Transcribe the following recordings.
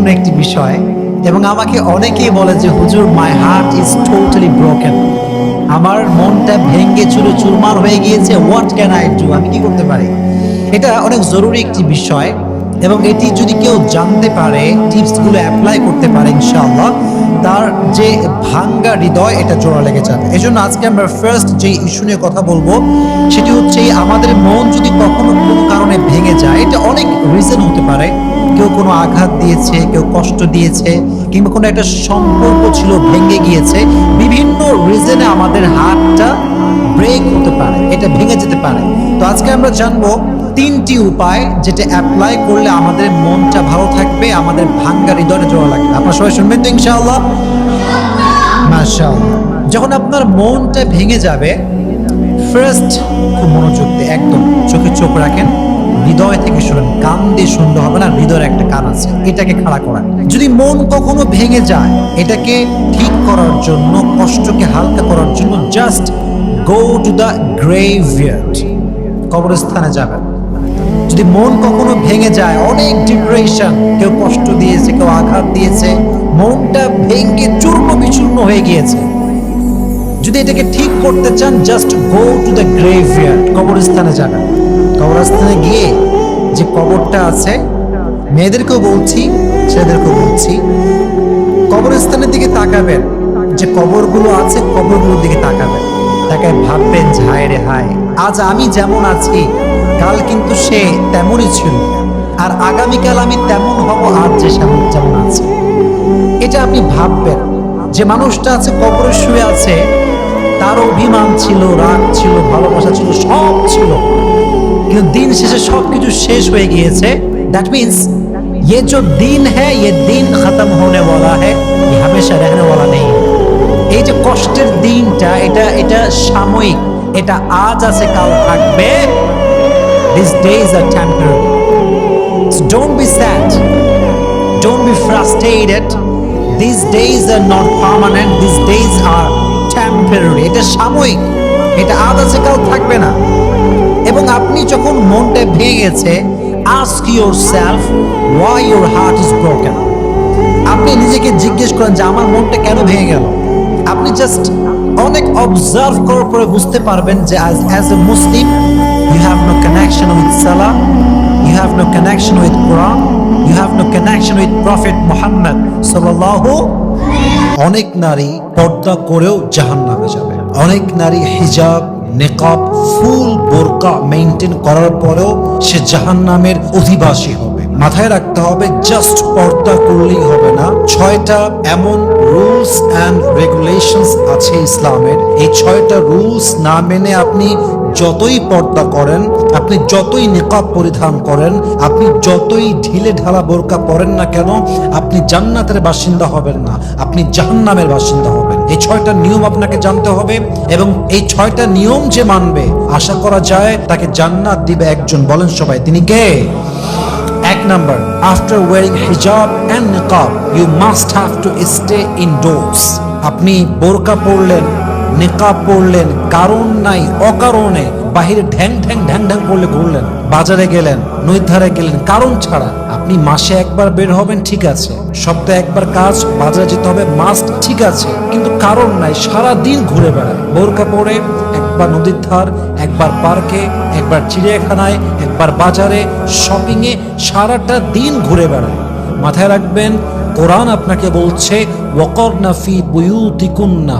গুরুত্বপূর্ণ একটি বিষয়, এবং আমাকে অনেকেই বলে যে, হুজুর my heart is totally broken আমার মনটা ভেঙে চুরে চুরমার হয়ে গিয়েছে হোয়াট ক্যান আই ডু আমি কি করতে পারি? এটা অনেক জরুরি একটি বিষয়, এবং এটি যদি কেউ জানতে পারে, টিপসগুলো অ্যাপ্লাই করতে পারে, ইনশাআল্লাহ, তার যে ভাঙ্গা হৃদয়, এটা জোড়া লেগে যাবে। এই জন্য আজকে আমরা ফার্স্ট যে ইস্যু নিয়ে কথা বলব, সেটি হচ্ছে, আমাদের মন যদি কখনো কোনো কারণে ভেঙে যায়, এটা অনেক রিজন হতে পারে। কেউ কোনো আঘাত দিয়েছে, কেউ কষ্ট দিয়েছে, কিংবা কোনো একটা সম্পর্ক ছিল ভেঙে গিয়েছে, বিভিন্ন রিজনে আমাদের হাতটা ব্রেক হতে পারে, এটা ভেঙে যেতে পারে। তো আজকে আমরা জানব তিনটি উপায় যেটা অ্যাপ্লাই করলে আমাদের মনটা ভালো থাকবে, আমাদের ভাঙ্গা হৃদয়টা জোড়া লাগবে। আপনার সবাই শুনবেন তো ইনশাআল্লাহ? মাশাআল্লাহ। যখন আপনার মনটা ভেঙে যাবে ফার্স্ট খুব মনোযোগ দিয়ে একদম চোখে চোখ রাখেন। হৃদয় থেকে শুনেন, কান দিয়ে শুনতে হবে না, হৃদয়ের একটা কান আছে, এটাকে খাড়া করা। যদি মন কখনো ভেঙে যায়, এটাকে ঠিক করার জন্য, কষ্টকে হালকা করার জন্য just go to the graveyard কবরস্থানে যাবেন। যদি মন কখনো ভেঙে যায়, অনেক ডিপ্রেশন কেউ কষ্ট দিয়েছে, কেউ আঘাত দিয়েছে, মনটা ভেঙে চূর্ণ বিচূর্ণ হয়ে গিয়েছে। যদি এটাকে ঠিক করতে চান just go to the graveyard কবরস্থানে যাবেন। কবরস্থানে গিয়ে যে কবরটা আছে, মেয়েদেরকেও বলছি, ছেলেদেরকেও বলছি, কবরস্থানের দিকে তাকাবেন, যে কবরগুলো আছে, কবরগুলোর দিকে তাকাবেন। তাকায় ভাববেন যে হায় রে হায়, আজ আমি যেমন আছি, কাল কিন্তু সে তেমনই ছিল, আর আগামীকাল আমি তেমন হব আজ যে যেমন আছে। এটা আপনি ভাববেন, যে মানুষটা আছে, কবরে শুয়ে আছে, তার অভিমান ছিল, রাগ ছিল, ভালোবাসা ছিল, সব ছিল। কিন্তু দিন শেষে সবকিছু শেষ হয়ে গিয়েছে দ্যাট মিন্স ये जो दिन है ये दिन खत्म होने वाला है ये हमेशा रहने वाला नहीं है এই যে কষ্টের দিনটা এটা এটা সাময়িক এটা আজ আছে কাল থাকবে this days R temporary So don't be sad. Don't be frustrated. These days are not permanent. These days are temporary. এটা সাময়িক এটা আজ আছে কাল থাকবে না এবং আপনি যখন মনটা ভেঙে গেছে ask yourself why your heart is broken আপনি নিজেকে জিজ্ঞেস করেন যে আমার মনটা কেন ভেঙে গেল? আপনি জাস্ট অনেক অবজার্ভ করার পরে বুঝতে পারবেন যে as as a Muslim you have no connection with salah You have no connection with Quran. You have no connection with Prophet Muhammad sallallahu অনেক নারী পর্দা করেও জাহান নামে যাবে। অনেক নারী হিজাব নেকাব ফুল বোরকা মেনটেন করার পরেও সে জাহান নামের অধিবাসী হবে। মাথায় রাখতে হবে, জাস্ট পর্দা করলেই হবে না। ছয়টা এমন রুলস অ্যান্ড রেগুলেশনস আছে ইসলামের। এই ছয়টা রুলস না মেনে আপনি যতই পর্দা করেন, আপনি যতই নিকাব পরিধান করেন, আপনি যতই ঢিলে ঢালা বোরকা পরেন না কেন, আপনি জান্নাতের বাসিন্দা হবেন না। আপনি জাহান্নামের বাসিন্দা এই ছয়টা নিয়ম আপনাকে জানতে হবে এবং এই ছয়টা নিয়ম যে মানবে, আশা করা যায় তাকে জান্নাত দিবে একজন। বলেন সবাই, তিনি কে? এক number after wearing hijab and niqab you must have to stay indoors আপনি বোরকা পরলেন নিকাব পরলেন, কারণ নাই, অকারণে। বাহিরে ঢ্যাং ঢ্যাং ঢ্যাং ঢ্যাং করলে ঘুরলেন, বাজারে গেলেন নদীর ধারে গেলেন, কারণ ছাড়া আপনি মাসে একবার বের হবেন, ঠিক আছে। সপ্তাহে একবার কাজ, বাজারে যেতে হবে মাস্ট ঠিক আছে। কিন্তু কারণ নাই সারা দিন ঘুরে বেড়ায়। বোরকা পরে, একবার নদীর ধার, একবার পার্কে, একবার চিড়িয়াখানায়, একবার বাজারে শপিংয়ে সারাটা দিন ঘুরে বেড়ায়। মাথায় রাখবেন, কোরআন আপনাকে বলছে ওকর নাফি বুয়ুতিকুন্না।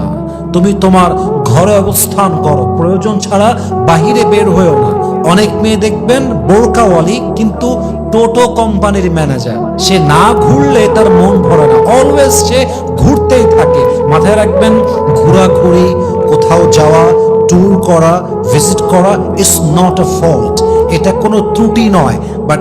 তুমি তোমার ঘরে অবস্থান করো। প্রয়োজন ছাড়া বাহিরে বের হয়েও না। অনেক মেয়ে দেখবেন বোরকাওয়ালি, কিন্তু টোটো কোম্পানির ম্যানেজার। সে না ঘুরলে তার মন ভরে না। অলওয়েজ সে ঘুরতেই থাকে। মাথায় রাখবেন, ঘোরাঘুরি, কোথাও যাওয়া ট্যুর করা ভিজিট করা ইজ নট আ ফল্ট এটা কোনো ত্রুটি নয়। বাট